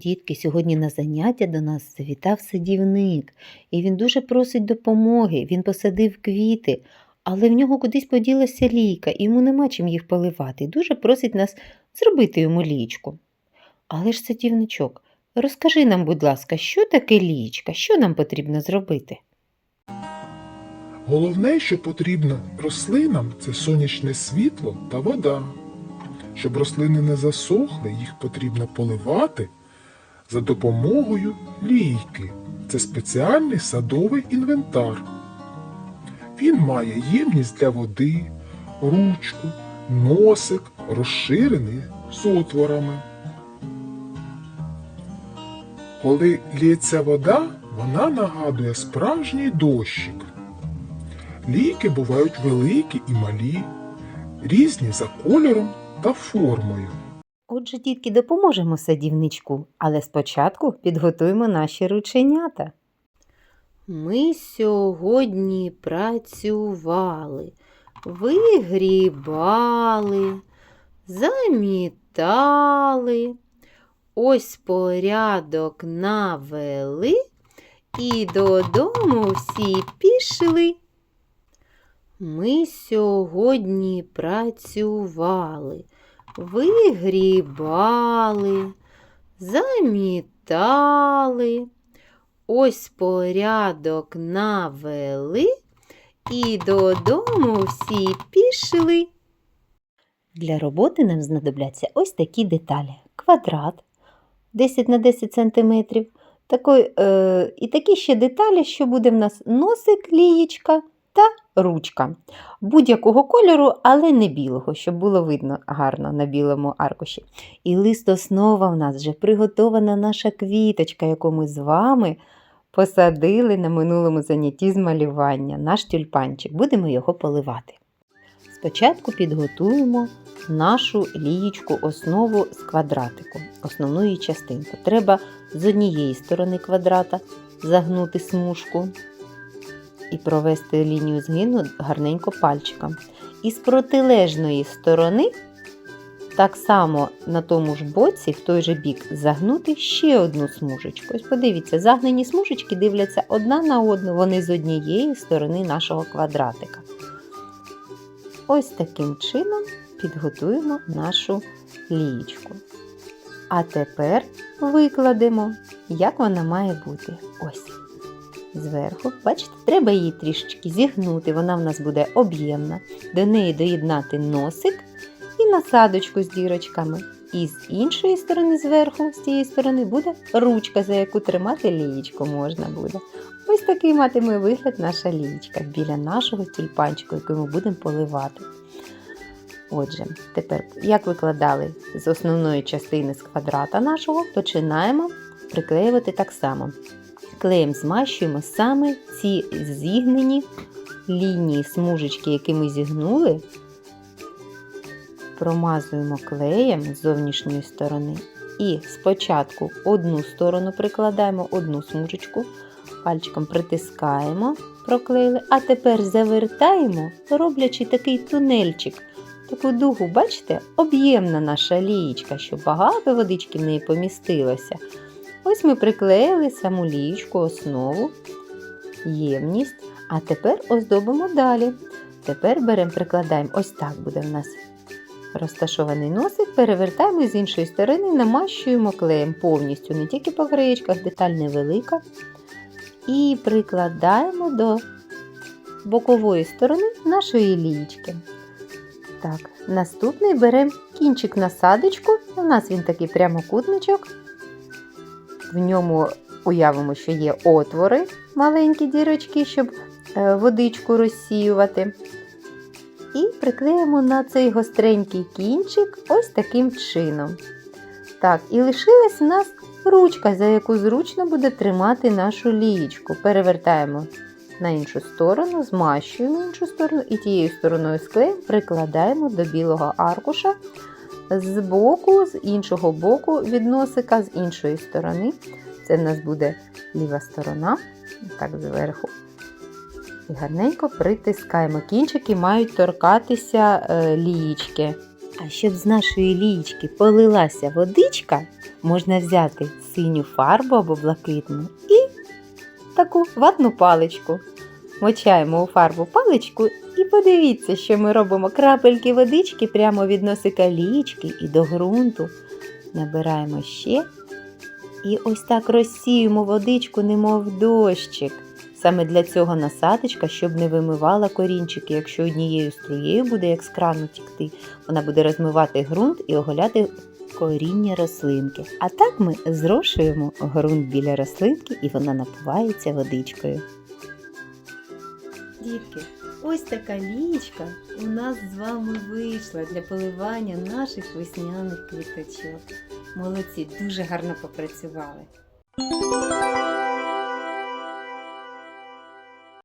Дітки, сьогодні на заняття до нас завітав садівник, і він дуже просить допомоги. Він посадив квіти, але в нього кудись поділася лійка, і йому нема чим їх поливати. І дуже просить нас зробити йому лічку. Але ж садівничок, розкажи нам, будь ласка, що таке лічка, що нам потрібно зробити? Головне, що потрібно рослинам, це сонячне світло та вода. Щоб рослини не засохли, їх потрібно поливати за допомогою лійки. Це спеціальний садовий інвентар. Він має ємність для води, ручку, носик, розширений з отворами. Коли лється вода, вона нагадує справжній дощик. Лійки бувають великі і малі, різні за кольором та формою. Отже, дітки, допоможемо садівничку, але спочатку підготуємо наші рученята. Ми сьогодні працювали, вигрібали, замітали. Ось порядок навели і додому всі пішли. Ми сьогодні працювали, вигрібали, замітали. Ось порядок навели і додому всі пішли. Для роботи нам знадобляться ось такі деталі. Квадрат 10 на 10 см. Такий, е, і такі ще деталі, що буде в нас носик, лієчка та ручка. Будь-якого кольору, але не білого, щоб було видно гарно на білому аркуші. І лист основа в нас вже приготована наша квіточка, яку ми з вами посадили на минулому занятті з малювання, наш тюльпанчик. Будемо його поливати. Спочатку підготуємо нашу лієчку основу з квадратику, основної частинки. Треба з однієї сторони квадрата загнути смужку і провести лінію згину гарненько пальчиком. І з протилежної сторони, так само на тому ж боці, в той же бік, загнути ще одну смужечку. Ось подивіться, загнені смужечки дивляться одна на одну, вони з однієї сторони нашого квадратика. Ось таким чином підготуємо нашу лієчку. А тепер викладемо, як вона має бути. Ось. Зверху, бачите, треба її трішечки зігнути, вона в нас буде об'ємна. До неї доєднати носик і насадочку з дірочками. І з іншої сторони, зверху, з цієї сторони, буде ручка, за яку тримати лієчку можна буде. Ось такий матиме вигляд наша лієчка біля нашого тюльпанчика, який ми будемо поливати. Отже, тепер, як викладали з основної частини з квадрата нашого, починаємо приклеювати так само. Клеєм змащуємо саме ці зігнені лінії, смужечки, які ми зігнули, промазуємо клеєм з зовнішньої сторони. І спочатку одну сторону прикладаємо одну смужечку, пальчиком притискаємо, проклеїли, а тепер завертаємо, роблячи такий тунельчик. Таку дугу, бачите, об'ємна наша лієчка, щоб багато водички в неї помістилося. Ось ми приклеїли саму лієчку, основу, ємність, а тепер оздобимо далі. Тепер беремо, прикладаємо, ось так буде в нас розташований носик, перевертаємо з іншої сторони, намащуємо клеєм повністю, не тільки по краєчках, деталь невелика. І прикладаємо до бокової сторони нашої лієчки. Так, наступний беремо кінчик насадочку. У нас він такий прямокутничок. В ньому уявимо, що є отвори, маленькі дірочки, щоб е, водичку розсіювати. І приклеїмо на цей гостренький кінчик ось таким чином. Так, і лишилась у нас ручка, за яку зручно буде тримати нашу лієчку. Перевертаємо на іншу сторону, змащуємо іншу сторону і тією стороною склеєм прикладаємо до білого аркуша з боку, з іншого боку від носика, з іншої сторони. Це в нас буде ліва сторона, так зверху. І гарненько притискаємо. Кінчики мають торкатися е, лієчки. А щоб з нашої лієчки полилася водичка, можна взяти синю фарбу або блакитну і таку ватну паличку. Мочаємо у фарбу паличку і подивіться, що ми робимо крапельки водички прямо від носика лічки і до ґрунту. Набираємо ще і ось так розсіємо водичку, немов дощик. Саме для цього насадочка, щоб не вимивала корінчики. Якщо однією струєю буде як з крану тікти, вона буде розмивати ґрунт і оголяти коріння рослинки. А так ми зрошуємо ґрунт біля рослинки і вона напувається водичкою. Дітки, ось така лічка у нас з вами вийшла для поливання наших весняних квіточок. Молодці, дуже гарно попрацювали.